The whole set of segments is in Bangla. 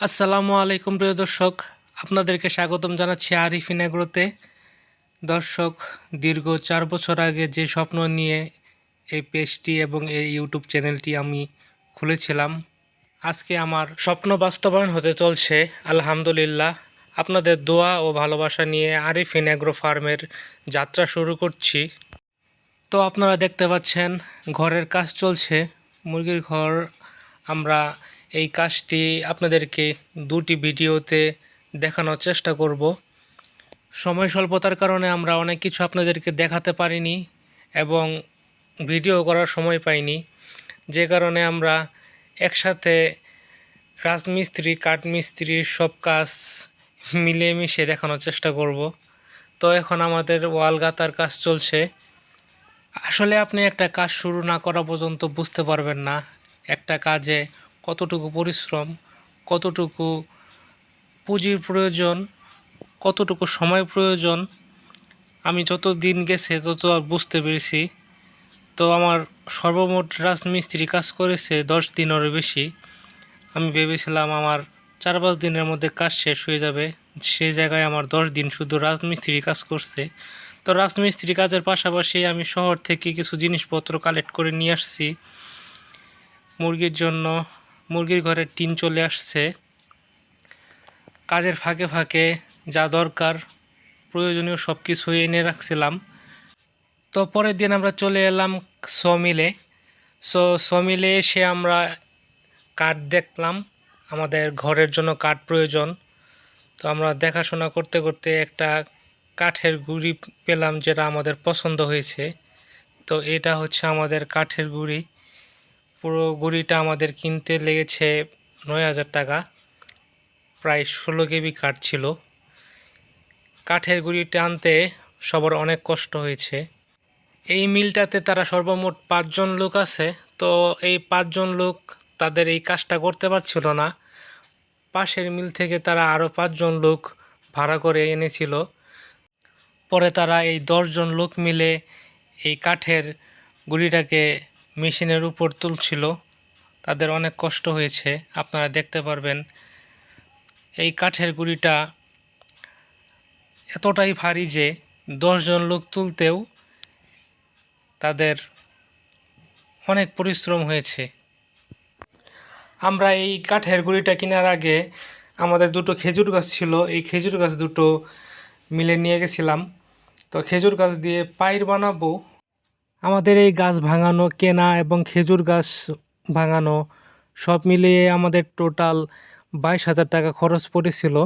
আসসালামু আলাইকুম, প্রিয় দর্শক। আপনাদেরকে স্বাগতম জানাচ্ছি আরিফিন এগ্রোতে দর্শক, দীর্ঘ চার বছর আগে যে স্বপ্ন নিয়ে এই পেজটি এবং এই ইউটিউব চ্যানেলটি আমি খুলেছিলাম, আজকে আমার স্বপ্ন বাস্তবায়ন হতে চলছে, আলহামদুলিল্লাহ। আপনাদের দোয়া ও ভালোবাসা নিয়ে আরিফিন এগ্রো ফার্মের যাত্রা শুরু করছি। তো আপনারা দেখতে পাচ্ছেন, ঘরের কাজ চলছে। মুরগির ঘর আমরা এই কাজটি আপনাদেরকে দুটি ভিডিওতে দেখানোর চেষ্টা করব। সময় স্বল্পতার কারণে আমরা অনেক কিছু আপনাদেরকে দেখাতে পারিনি এবং ভিডিও করার সময় পাইনি। যে কারণে আমরা একসাথে রাজমিস্ত্রি, কাঠমিস্ত্রি সব কাজ মিলেমিশে দেখানোর চেষ্টা করব। তো এখন আমাদের ওয়াল গাতার কাজ চলছে। আসলে আপনি একটা কাজ শুরু না করা পর্যন্ত বুঝতে পারবেন না। একটা কাজে কতটুকু পরিশ্রম, কতটুকু পুঁজির প্রয়োজন, কতটুকু সময় প্রয়োজন, আমি যত দিন গেছে তত আর বুঝতে পেরেছি। তো আমার সর্বমোট রাজমিস্ত্রি কাজ করেছে দশ দিনেরও বেশি। আমি ভেবেছিলাম আমার চার পাঁচ দিনের মধ্যে কাজ শেষ হয়ে যাবে। সে জায়গায় আমার দশ দিন শুধু রাজমিস্ত্রি কাজ করছে। তো রাজমিস্ত্রি কাজের পাশাপাশি আমি শহর থেকে কিছু জিনিসপত্র কালেক্ট করে নিয়ে আসছি। মুরগির জন্য মুরগির ঘরে টিন চলে আসছে। কাজের ফাঁকে ফাঁকে যা দরকার প্রয়োজনীয় সব কিছুই এনে রাখছিলাম। তো পরের দিন আমরা চলে এলাম সমিলে সো সমিলে এসে আমরা কাঠ দেখলাম। আমাদের ঘরের জন্য কাঠ প্রয়োজন। তো আমরা দেখাশোনা করতে করতে একটা কাঠের গুঁড়ি পেলাম যেটা আমাদের পছন্দ হয়েছে। তো এটা হচ্ছে আমাদের কাঠের গুঁড়ি। পুরো গুঁড়িটা আমাদের কিনতে লেগেছে নয় হাজার টাকা। প্রায় ষোলো কেবি কাঠ ছিল। কাঠের গুঁড়িটা আনতে সবার অনেক কষ্ট হয়েছে। এই মিলটাতে তারা সর্বমোট পাঁচজন লোক আছে, তো এই পাঁচজন লোক তাদের এই কাজটা করতে পারছিল না। পাশের মিল থেকে তারা আরও পাঁচজন লোক ভাড়া করে এনেছিল। পরে তারা এই দশজন লোক মিলে এই কাঠের গুঁড়িটাকে মেশিনের উপর তুলছিল। তাদের অনেক কষ্ট হয়েছে। আপনারা দেখতে পারবেন, এই কাঠের গুঁড়িটা এতটাই ভারী যে দশজন লোক তুলতেও তাদের অনেক পরিশ্রম হয়েছে। আমরা এই কাঠের গুঁড়িটা কেনার আগে আমাদের দুটো খেজুর গাছ ছিল। এই খেজুর গাছ দুটো মিলে নিয়ে গেছিলাম। তো খেজুর গাছ দিয়ে পায়ের বানাবো আমাদের এই গাছ ভাঙানো, কেনা এবং খেজুর গাছ ভাঙানো সব মিলিয়ে আমাদের টোটাল বাইশ হাজার টাকা খরচ পড়েছিল।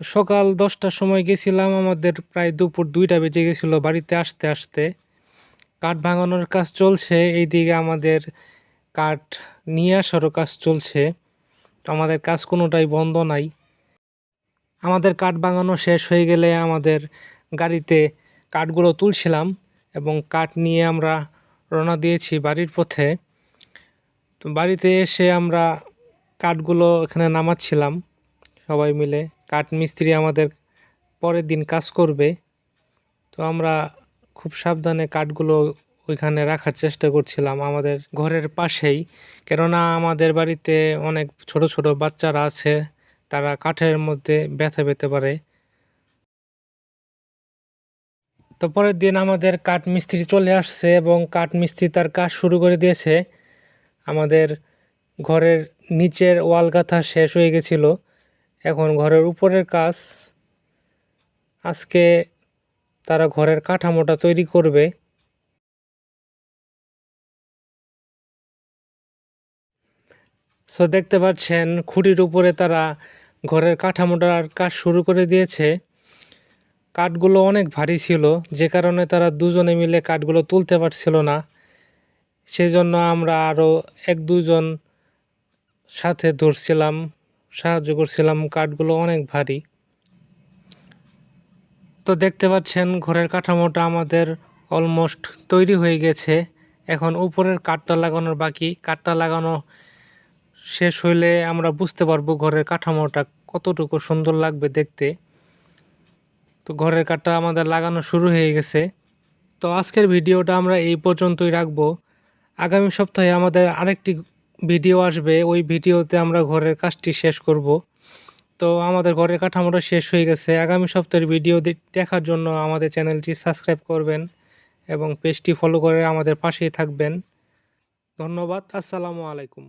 সকাল দশটার সময় গেছিলাম, আমাদের প্রায় দুপুর দুইটা বেজে গেছিল বাড়িতে আসতে আসতে। কাঠ ভাঙানোর কাজ চলছে, এইদিকে আমাদের কাঠ নিয়ে আসারও কাজ চলছে। আমাদের কাজ কোনোটাই বন্ধ নাই। আমাদের কাঠ ভাঙানো শেষ হয়ে গেলে আমাদের গাড়িতে কাঠগুলো তুলছিলাম এবং কাঠ নিয়ে আমরা রওনা দিয়েছি বাড়ির পথে। তো বাড়িতে এসে আমরা কাঠগুলো এখানে নামাচ্ছিলাম। সবাই মিলে কাঠ মিস্ত্রি আমাদের পরের দিন কাজ করবে। তো আমরা খুব সাবধানে কাঠগুলো ওইখানে রাখার চেষ্টা করছিলাম আমাদের ঘরের পাশেই। কেননা আমাদের বাড়িতে অনেক ছোট ছোট বাচ্চারা আছে, তারা কাঠের মধ্যে ব্যথা পেতে পারে। তো পরের দিন আমাদের কাঠ মিস্ত্রি চলে আসছে এবং কাঠ মিস্ত্রি তার কাজ শুরু করে দিয়েছে। আমাদের ঘরের নিচের ওয়াল গাঁথা শেষ হয়ে গেছিল। এখন ঘরের উপরের কাজ। আজকে তারা ঘরের কাঠামোটা তৈরি করবে। সো দেখতে পাচ্ছেন, খুঁটির উপরে তারা ঘরের কাঠামোটার কাজ শুরু করে দিয়েছে। কাঠগুলো অনেক ভারী ছিল, যে কারণে তারা দুজনে মিলে কাঠগুলো তুলতে পারছিল না। সেজন্য আমরা আরও এক দুজন সাথে ধরছিলাম, সাহায্য করছিলাম, কাঠগুলো অনেক ভারী। তো দেখতে পাচ্ছেন, ঘরের কাঠামোটা আমাদের অলমোস্ট তৈরি হয়ে গেছে। এখন উপরের কাঠটা লাগানোর বাকি। কাঠটা লাগানো শেষ হইলে আমরা বুঝতে পারব ঘরের কাঠামোটা কতটুকু সুন্দর লাগবে দেখতে। তো ঘরের কাঠটা আমাদের লাগানো শুরু হয়ে গেছে। তো আজকের ভিডিওটা আমরা এই পর্যন্তই রাখব। আগামী সপ্তাহে আমাদের আরেকটি ভিডিও আসবে, ওই ভিডিওতে আমরা ঘরের কাজটি শেষ করব। তো আমাদের ঘরের কাঠামোটা শেষ হয়ে গেছে। আগামী সপ্তাহের ভিডিও দেখার জন্য আমাদের চ্যানেলটি সাবস্ক্রাইব করবেন এবং পেজটি ফলো করে আমাদের পাশেই থাকবেন। ধন্যবাদ। আসসালামু আলাইকুম।